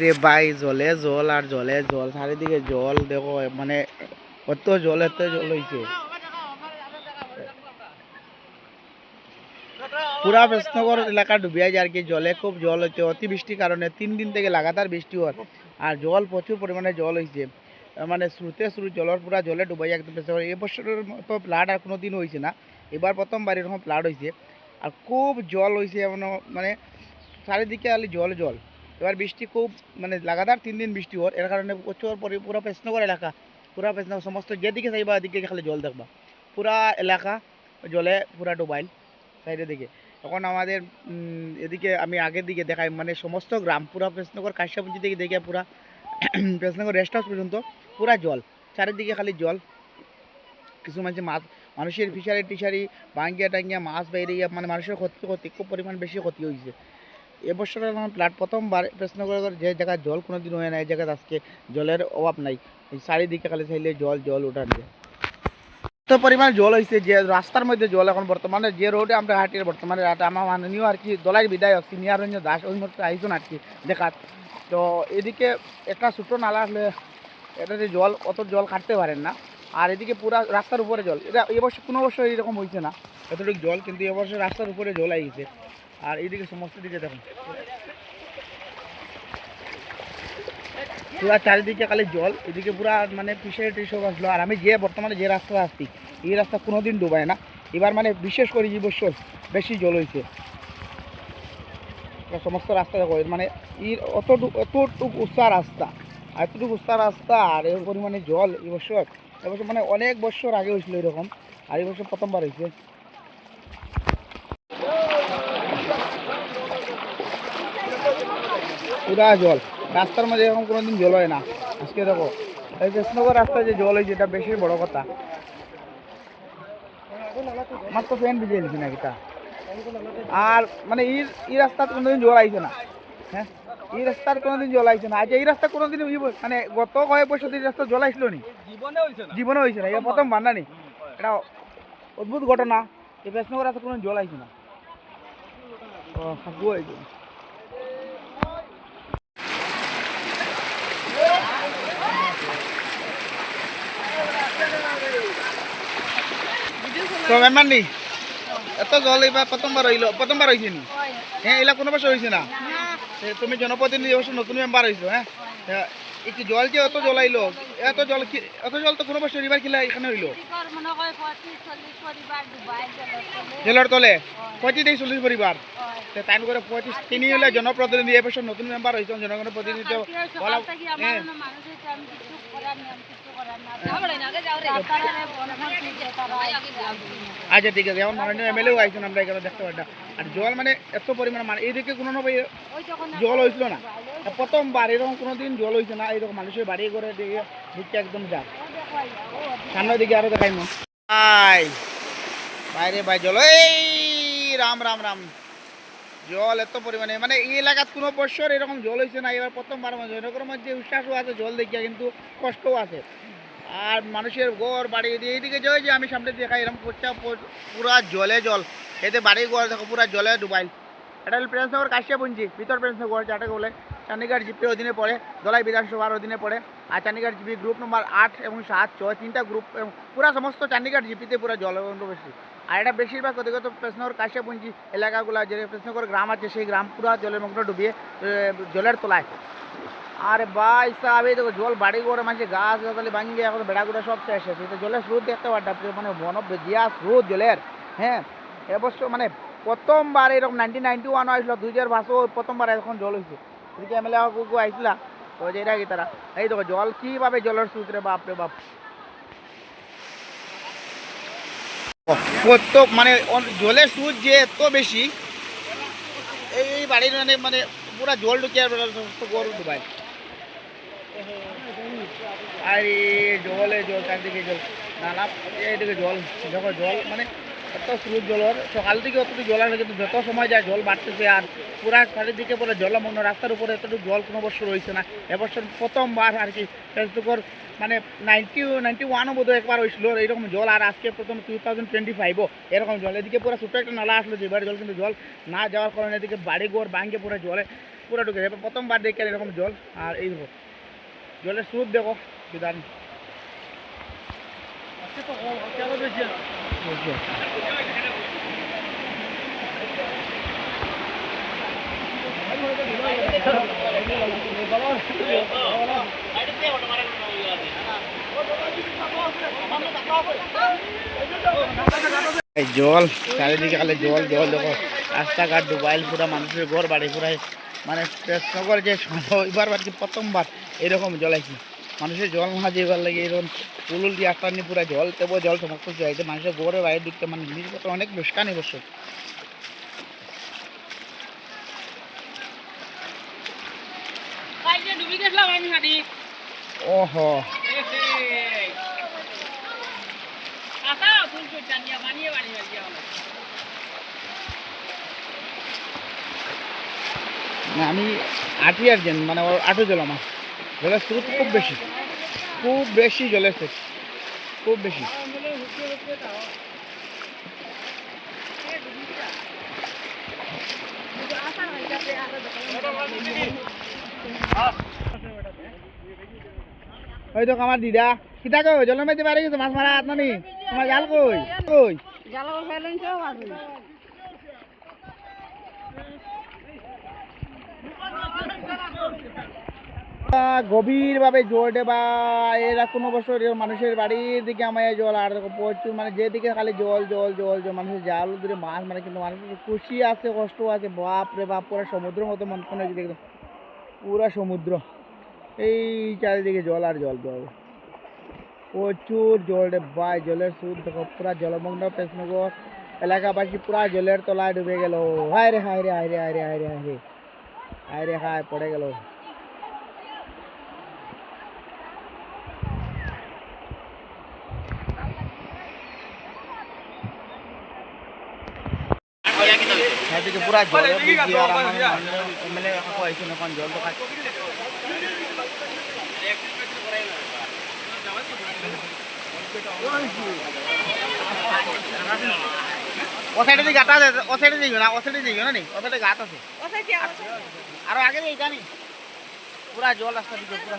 রে ভাই, জলে জল আর জলে জল, চারিদিকে জল, দেখো মানে এত জল এত জল হয়েছে পুরা বেশনগর এলাকা ডুবিয়া যায় আর কি, জলে খুব জল হচ্ছে অতিবৃষ্টির কারণে তিন দিন থেকে লাগাতার বৃষ্টি হয়, আর জল প্রচুর পরিমাণে জল হয়েছে মানে স্রোতে স্রোত জলের পুরা জলে ডুবাই একদম বেশনগর এই বছরের মতো ফ্লাড আর কোনো দিন হয়েছে না, এবার প্রথমবার এরকম ফ্লাড হয়েছে আর খুব জল হয়েছে মানে চারিদিকে খালি জল জল। এবার বৃষ্টি খুব মানে লাগাতার তিন দিন বৃষ্টি হওয়ার, এর কারণে প্রচুর পরি পুরো পেশনগর এলাকা, পুরা পেশনগর সমস্ত যেদিকে চাইবা এদিকে খালি জল দেখবা। পুরা এলাকা জলে, পুরা ডোবাইল সাইডের দিকে। এখন আমাদের এদিকে আমি আগের দিকে দেখাই মানে সমস্ত গ্রাম, পুরা পেশনগর কাশ্যপুঞ্জি থেকে দেখে পুরা পেশনগর রেস্ট হাউস পর্যন্ত পুরা জল, চারিদিকে খালি জল। কিছু মানুষ মাছ, মানুষের ফিশারি টিশারি ভাঙ্গিয়া টাঙ্গিয়া মাছ বাইরে মানে মানুষের ক্ষতি ক্ষতি খুব পরিমাণ বেশি ক্ষতি হয়েছে এবছর আমার প্লাট প্রথমবার প্রশ্নগর যে জায়গায় জল কোনোদিন হয় না এই জায়গায় আজকে জলের অভাব নাই। চারিদিকে খালি চাইলে জল জল উঠান যায় এত পরিমাণ জল হয়েছে যে, রাস্তার মধ্যে জল এখন বর্তমানে যে রোডে আমরা হাঁটি, বর্তমানে আমার মাননীয় আর কি দলাই বিধায়ক, সিনিয়র রঞ্জন দাস, ওই মতো আইসুন আর কি দেখাত। তো এদিকে একটা ছোটো নালা আসলে এটাতে জল, অত জল কাটতে পারেন না। আর এদিকে পুরা রাস্তার উপরে জল, এটা এবছর কোনো বছর এরকম হয়েছে না। এতটুকু জল কিন্তু এবছর রাস্তার উপরে জল আইছে। আর এইদিকে সমস্ত দিকে দেখুন। পুরা চারিদিকে খালি জল, এদিকে পুরা মানে পিসের টিসব আসলো। আর আমি যে বর্তমানে যে রাস্তা আসছি, এই রাস্তা কোনোদিন ডুবায় না। এবার মানে বিশেষ করে এই বছর বেশি জল হয়েছে। সমস্ত রাস্তা দেখো মানে এর অতটুকু এতটুকু উঁচা রাস্তা, আর এতটুকু উঁচা রাস্তা, আর এর পরিমাণে জল এই বছর এবছর মানে অনেক বছর আগে হয়েছিল এরকম, আর এই বছর প্রথমবার হয়েছে। পুরা জল। রাস্তার মধ্যে এরকম কোনোদিন জল হয় না। আজকে দেখো এই কৃষ্ণগর রাস্তায় যে জল হয়েছে এটা বেশি বড় কথা। আমার তো ফ্যান ভিজে গেছি না এটা আর মানে এই এই রাস্তার কোনোদিন জল আইছে না। হ্যাঁ? এই রাস্তার কোনোদিন জল আইছে না। আজ এই রাস্তা কোনোদিন মানে গত কয়েক বছর এই রাস্তা জল আইছিল নি? জীবনে হয়েছে না। এটা প্রথম বান্না নি। এটা অদ্ভুত ঘটনা। এই কৃষ্ণগর রাস্তা কোনো জল আইছে না। ও হাগু হয়েছে তো মেম্বার নি এত জল এবার প্রথমবার হইল প্রথমবার হয়েছে নি? হ্যাঁ এলা কোনো বছর হয়েছে না? তুমি জনপ্রতিনিধি অবশ্য নতুন মেম্বার হয়েছো হ্যাঁ কি জল যে এত জল আইলো এত জল এত জল তো কোনো বছর এবার কিলা এখানে হইল? জলের তলে পঁচিশ থেকে চল্লিশ পরিবার। তাই করে পঁচিশ তিনি হলে জনপ্রতিনিধি এবছর নতুন মেম্বার হয়েছেন জনগণের প্রতিনিধিত্ব আচ্ছা ঠিক আছে। যেমন মাননীয় এমএলএও আইছেন, আমরা এখানে দেখতে পারতাম আর জল মানে এত পরিমাণে মানে এইদিকে কোনো না জল হয়েছিল না। প্রথমবার এরকম কোনো দিন জল হয়েছে না এরকম মানুষের বাড়ি করে দিয়ে ঢুকতে একদম যা সামনের দিকে আরও দেখাই ভাই, বাইরে ভাই, জল, এই রাম রাম রাম। জল এত পরিমাণে মানে এই এলাকাত কোনো বছর এরকম জল হয়েছে না, এবার প্রথমবার এরকম মধ্যে উচ্ছ্বাসও আছে, জল দেখিয়া কিন্তু কষ্টও আছে। আর মানুষের ঘর বাড়ি এইদিকে যে যে আমি সামনে দেখাই এরকম করছে পুরা জলে জল। এতে বাড়ি ঘর দেখো, পুরা জলে ডুবাইল। এটা হল প্রেসনগর কাশিয়াপুঞ্জি, ভিতর প্রেসনগর যেটাকে বলে। চান্ডিগড় জিপির অধীনে পড়ে দলাই বিধানসভার অধীনে পড়ে। আর চান্ডিগড় জিপি গ্রুপ নম্বর আট এবং সাত ছয়, তিনটা গ্রুপ পুরা সমস্ত চান্ডিগড় জিপিতে পুরো বেশি আর এটা বেশিরভাগ অধিগত প্রেসনগর কাশিয়াপুঞ্জি এলাকাগুলো, যে প্রেসনগর গ্রাম আছে, সেই গ্রাম পুরা জলের মগ্ন ডুবিয়ে জলের তলায়। আরে ভাই সাহেব, এই দেখো জল বাড়ি করে মাঝে গাছ গাছালি ভাঙিয়ে এখন বেড়াগুড়া সব শেষ হয়েছে। তো জলের স্রোত দেখতে পারতাম মানে বন দিয়া স্রোত জলের হ্যাঁ? এবছর মানে প্রথমবার এরকম নাইনটিন নাইনটি ওয়ান হয়েছিল দুই হাজার বাসও প্রথমবার এখন জল হয়েছে। এদিকে এমএলএ কুকু আইসলা, তো যেটা কি তারা। এই দেখো জল কীভাবে জলের স্রোত রে বাপ। কত মানে জলের স্রোত যে এত বেশি, এই বাড়ির মানে মানে পুরা জল ঢুকে আর সমস্ত গরু ডুবাই আরে জলে জল চারদিকে জল। নালা এইদিকে জল, দেখো জল মানে এত স্রোত জলের সকাল থেকে অতটুকু জল আসে কিন্তু যত সময় যায় জল বাড়তেছে আর পুরা চারিদিকে পুরো জলমগ্ন, রাস্তার উপরে এতটুকু জল কোনো বছর রয়েছে না। এবছর প্রথমবার আর কি ফেসবুকের মানে নাইনটি নাইনটি ওয়ানও বোধ একবার হয়েছিল এইরকম জল, আর আজকে প্রথম টু থাউজেন্ড টোয়েন্টি ফাইভও এরকম জল। এদিকে পুরো ছোটো একটা নালা আসলো যে এবার জল, কিন্তু জল না যাওয়ার কারণে এদিকে বাড়ি ঘর ভাঙ্গে পুরো জলে পুরো ঢুকে যাবে প্রথমবার দেখে এরকম জল, আর এই জলের স্রোত দেখো বিধান জল, চারিদিকে খালি জল জল, দেখো। রাস্তাঘাট ডুবাইল পুরা মানুষের ঘর, বাড়ি পুরাই মানে কৃষ্ণগর যে এবার আর কি প্রথমবার এরকম জল আইছি মানুষের জল না যেবার লাগে এরকম পুলুল দিয়ে নিয়ে পুরা জল তেবো জল সমস্ত আইছে মানুষের ঘরের বাইরে দিকতে মানে জিনিসপত্র অনেক লোসকানি বসে ওহো। আসা ফুল ফুল জানিয়া বানিয়ে বানিয়ে বানিয়ে মানে আমি আটি আর যেন মানে ওর আটো জল আমার। জলের স্রোত খুব বেশি। খুব বেশি জলের স্রোত। খুব বেশি। ওই তো আমার দিদা। কিতা কই জলের মধ্যে বাইরে গেছে মাছ মারা হাত তোমার জাল কই? কই? জাল ফেলেন সব আছে গভীর ভাবে জল বা, এরা কোনো বছর মানুষের বাড়ির দিকে আমায় জল, আর প্রচুর মানে যেদিকে খালি জল জল জল জল, মানুষের জাল দূরে মাছ মানে কিন্তু মানুষের খুশি আছে, কষ্ট আছে, বাপ রে বাপ, পুরো সমুদ্র মতো মন মনে হচ্ছে দেখলাম পুরা সমুদ্র। এই চারিদিকে জল আর জল জল। প্রচুর জল রে জলের সুদ দেখো, পুরা জলমগ্ন পেশনগর এলাকাবাসী পুরা জলের তলায় ডুবে গেল। হায় রে হায় রে হায় রে হায় রে হায় রে হায় রে। হায় রে হায় পড়ে গেল। চারদিকে পুরা জলে বুঝি আর আমার এমএলএ কয়েছে এখন জল তো খাচ্ছে। ও সাইডে যে গাটা আছে ও সাইডে যাইও না ও সাইডে যাইও না নি? ও সাইডে গাট আছে। আর আগে যাই নি। পুরা জল রাস্তা দিকে পুরা।